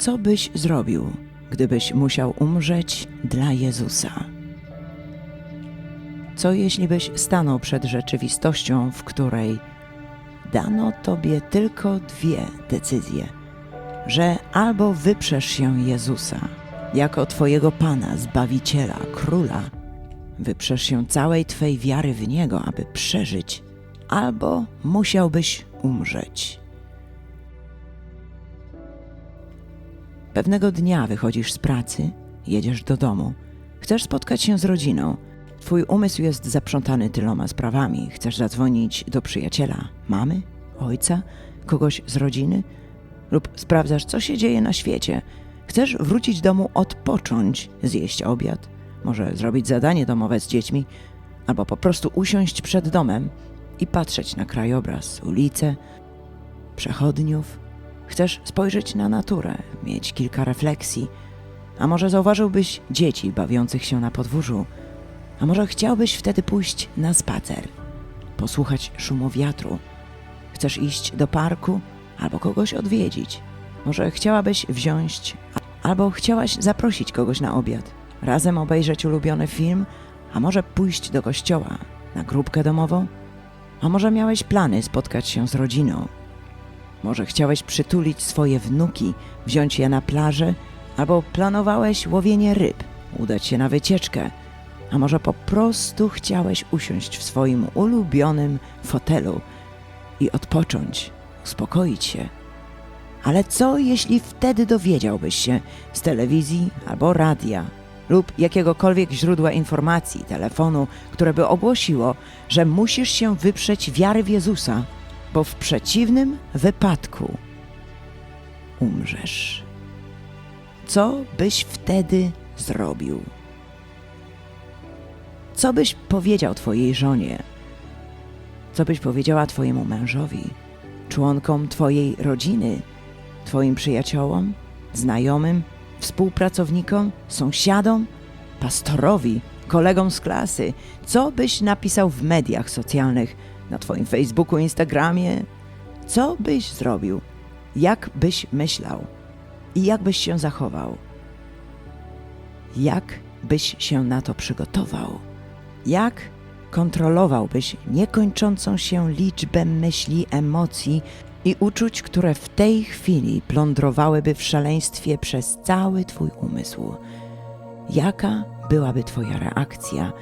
Co byś zrobił, gdybyś musiał umrzeć dla Jezusa? Co jeśli byś stanął przed rzeczywistością, w której dano tobie tylko dwie decyzje: że albo wyprzesz się Jezusa jako twojego Pana, Zbawiciela, Króla, wyprzesz się całej twej wiary w Niego, aby przeżyć, albo musiałbyś umrzeć. Pewnego dnia wychodzisz z pracy, jedziesz do domu, chcesz spotkać się z rodziną. Twój umysł jest zaprzątany tyloma sprawami. Chcesz zadzwonić do przyjaciela, mamy, ojca, kogoś z rodziny, lub sprawdzasz, co się dzieje na świecie. Chcesz wrócić do domu, odpocząć, zjeść obiad, może zrobić zadanie domowe z dziećmi, albo po prostu usiąść przed domem i patrzeć na krajobraz, ulice, przechodniów. Chcesz spojrzeć na naturę, mieć kilka refleksji, a może zauważyłbyś dzieci bawiących się na podwórzu, a może chciałbyś wtedy pójść na spacer, posłuchać szumu wiatru. Chcesz iść do parku albo kogoś odwiedzić. Może chciałabyś wziąć albo chciałaś zaprosić kogoś na obiad, razem obejrzeć ulubiony film, a może pójść do kościoła, na grupkę domową, a może miałeś plany spotkać się z rodziną. Może chciałeś przytulić swoje wnuki, wziąć je na plażę, albo planowałeś łowienie ryb, udać się na wycieczkę, a może po prostu chciałeś usiąść w swoim ulubionym fotelu i odpocząć, uspokoić się. Ale co jeśli wtedy dowiedziałbyś się z telewizji albo radia lub jakiegokolwiek źródła informacji, telefonu, które by ogłosiło, że musisz się wyprzeć wiary w Jezusa, bo w przeciwnym wypadku umrzesz. Co byś wtedy zrobił? Co byś powiedział Twojej żonie? Co byś powiedziała Twojemu mężowi, członkom Twojej rodziny, Twoim przyjaciołom, znajomym, współpracownikom, sąsiadom, pastorowi, kolegom z klasy? Co byś napisał w mediach socjalnych, na Twoim Facebooku, Instagramie? Co byś zrobił? Jak byś myślał? I jak byś się zachował? Jak byś się na to przygotował? Jak kontrolowałbyś niekończącą się liczbę myśli, emocji i uczuć, które w tej chwili plądrowałyby w szaleństwie przez cały Twój umysł? Jaka byłaby Twoja reakcja,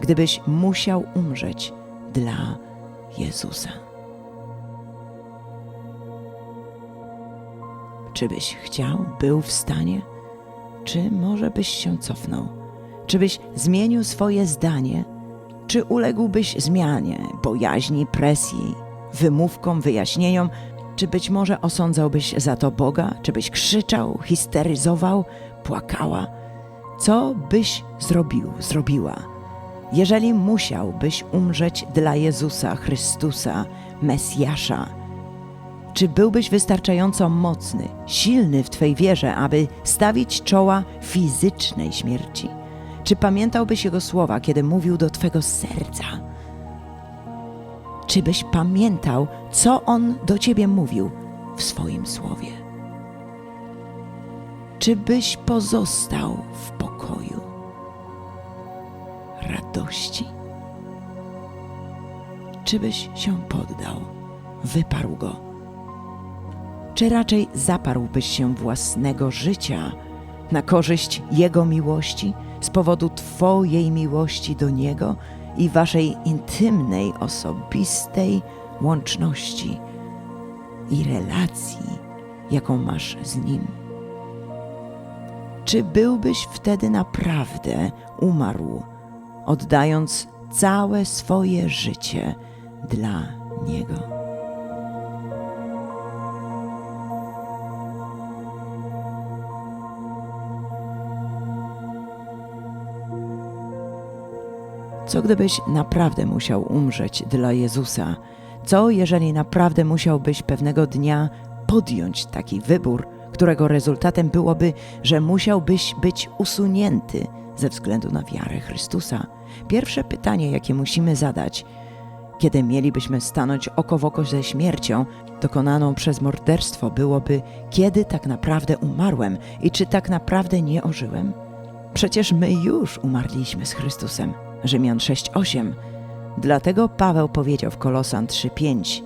gdybyś musiał umrzeć dla Jezusa? Czy byś chciał, był w stanie, czy może byś się cofnął? Czy byś zmienił swoje zdanie? Czy uległbyś zmianie, bojaźni, presji, wymówkom, wyjaśnieniom? Czy być może osądzałbyś za to Boga? Czy byś krzyczał, histeryzował, płakała? Co byś zrobił, zrobiła? Jeżeli musiałbyś umrzeć dla Jezusa Chrystusa, Mesjasza, czy byłbyś wystarczająco mocny, silny w Twej wierze, aby stawić czoła fizycznej śmierci? Czy pamiętałbyś Jego słowa, kiedy mówił do Twego serca? Czy byś pamiętał, co On do Ciebie mówił w swoim słowie? Czy byś pozostał w pokoju, radości? Czy byś się poddał, wyparł go? Czy raczej zaparłbyś się własnego życia na korzyść Jego miłości z powodu Twojej miłości do Niego i Waszej intymnej, osobistej łączności i relacji, jaką masz z Nim? Czy byłbyś wtedy naprawdę umarł, oddając całe swoje życie dla Niego? Co gdybyś naprawdę musiał umrzeć dla Jezusa? Co jeżeli naprawdę musiałbyś pewnego dnia podjąć taki wybór, którego rezultatem byłoby, że musiałbyś być usunięty ze względu na wiarę Chrystusa? Pierwsze pytanie, jakie musimy zadać: kiedy mielibyśmy stanąć oko w oko ze śmiercią, dokonaną przez morderstwo, byłoby, kiedy tak naprawdę umarłem i czy tak naprawdę nie ożyłem? Przecież my już umarliśmy z Chrystusem. Rzymian 6:8. Dlatego Paweł powiedział w Kolosan 3:5: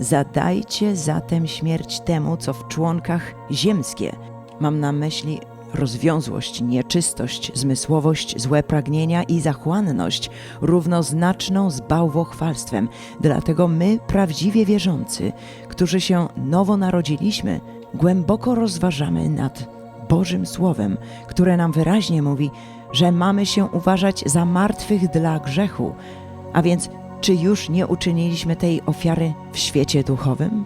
Zadajcie zatem śmierć temu, co w członkach ziemskie. Mam na myśli rozwiązłość, nieczystość, zmysłowość, złe pragnienia i zachłanność, równoznaczną z bałwochwalstwem. Dlatego my, prawdziwie wierzący, którzy się nowo narodziliśmy, głęboko rozważamy nad Bożym Słowem, które nam wyraźnie mówi, że mamy się uważać za martwych dla grzechu. A więc, czy już nie uczyniliśmy tej ofiary w świecie duchowym?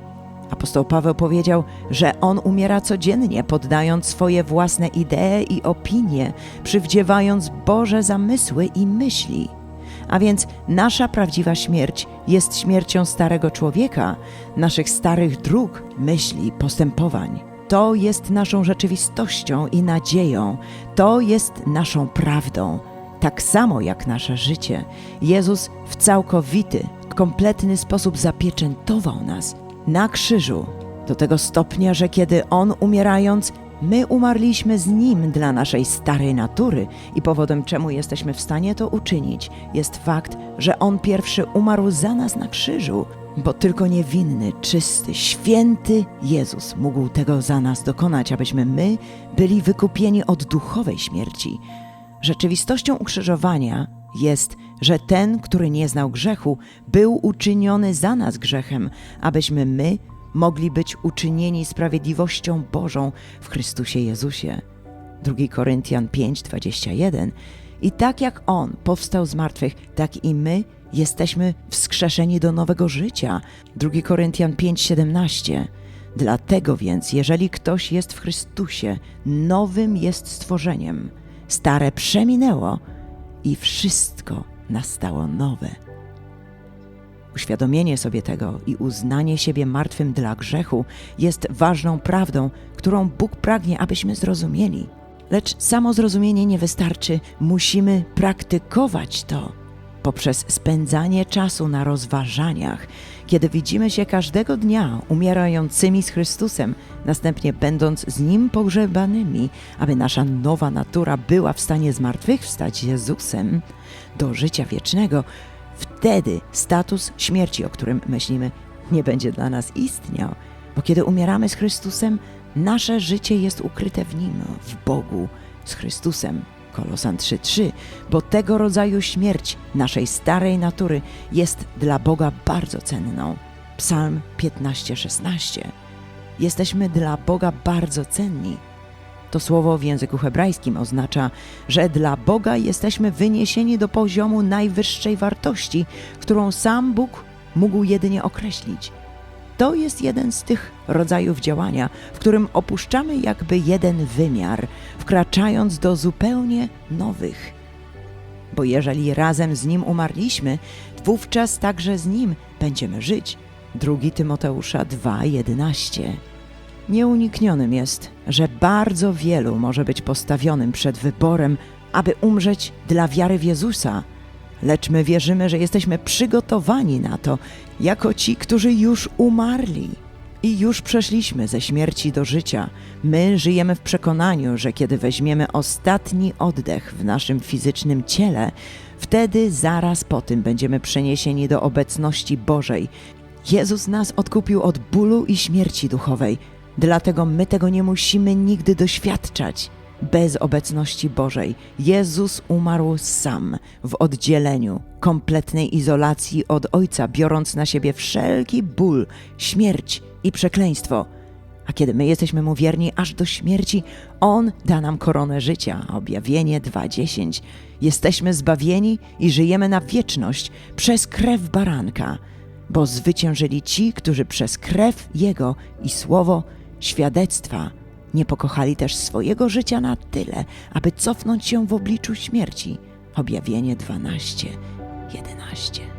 Apostoł Paweł powiedział, że on umiera codziennie, poddając swoje własne idee i opinie, przywdziewając Boże zamysły i myśli. A więc nasza prawdziwa śmierć jest śmiercią starego człowieka, naszych starych dróg, myśli, postępowań. To jest naszą rzeczywistością i nadzieją, to jest naszą prawdą. Tak samo jak nasze życie, Jezus w całkowity, kompletny sposób zapieczętował nas na krzyżu, do tego stopnia, że kiedy On umierając, my umarliśmy z Nim dla naszej starej natury i powodem czemu jesteśmy w stanie to uczynić, jest fakt, że On pierwszy umarł za nas na krzyżu, bo tylko niewinny, czysty, święty Jezus mógł tego za nas dokonać, abyśmy my byli wykupieni od duchowej śmierci. Rzeczywistością ukrzyżowania jest, że ten, który nie znał grzechu, był uczyniony za nas grzechem, abyśmy my mogli być uczynieni sprawiedliwością Bożą w Chrystusie Jezusie. 2 Koryntian 5:21 I tak jak On powstał z martwych, tak i my jesteśmy wskrzeszeni do nowego życia. 2 Koryntian 5:17 Dlatego więc, jeżeli ktoś jest w Chrystusie, nowym jest stworzeniem. Stare przeminęło i wszystko nastało nowe. Uświadomienie sobie tego i uznanie siebie martwym dla grzechu jest ważną prawdą, którą Bóg pragnie, abyśmy zrozumieli. Lecz samo zrozumienie nie wystarczy, musimy praktykować to poprzez spędzanie czasu na rozważaniach, kiedy widzimy się każdego dnia umierającymi z Chrystusem, następnie będąc z Nim pogrzebanymi, aby nasza nowa natura była w stanie zmartwychwstać Jezusem do życia wiecznego, wtedy status śmierci, o którym myślimy, nie będzie dla nas istniał, bo kiedy umieramy z Chrystusem, nasze życie jest ukryte w Nim, w Bogu, z Chrystusem. Kolosan 3:3, bo tego rodzaju śmierć naszej starej natury jest dla Boga bardzo cenną. Psalm 15:16. Jesteśmy dla Boga bardzo cenni. To słowo w języku hebrajskim oznacza, że dla Boga jesteśmy wyniesieni do poziomu najwyższej wartości, którą sam Bóg mógł jedynie określić. To jest jeden z tych rodzajów działania, w którym opuszczamy jakby jeden wymiar, wkraczając do zupełnie nowych. Bo jeżeli razem z Nim umarliśmy, wówczas także z Nim będziemy żyć. 2 Tymoteusza 2:11. Nieuniknionym jest, że bardzo wielu może być postawionym przed wyborem, aby umrzeć dla wiary w Jezusa, lecz my wierzymy, że jesteśmy przygotowani na to, jako ci, którzy już umarli i już przeszliśmy ze śmierci do życia. My żyjemy w przekonaniu, że kiedy weźmiemy ostatni oddech w naszym fizycznym ciele, wtedy zaraz po tym będziemy przeniesieni do obecności Bożej. Jezus nas odkupił od bólu i śmierci duchowej, dlatego my tego nie musimy nigdy doświadczać bez obecności Bożej. Jezus umarł sam, w oddzieleniu, kompletnej izolacji od Ojca, biorąc na siebie wszelki ból, śmierć i przekleństwo. A kiedy my jesteśmy Mu wierni aż do śmierci, On da nam koronę życia. Objawienie 2.10. Jesteśmy zbawieni i żyjemy na wieczność przez krew baranka, bo zwyciężyli ci, którzy przez krew Jego i słowo świadectwa nie pokochali też swojego życia na tyle, aby cofnąć się w obliczu śmierci. Objawienie 12, 11.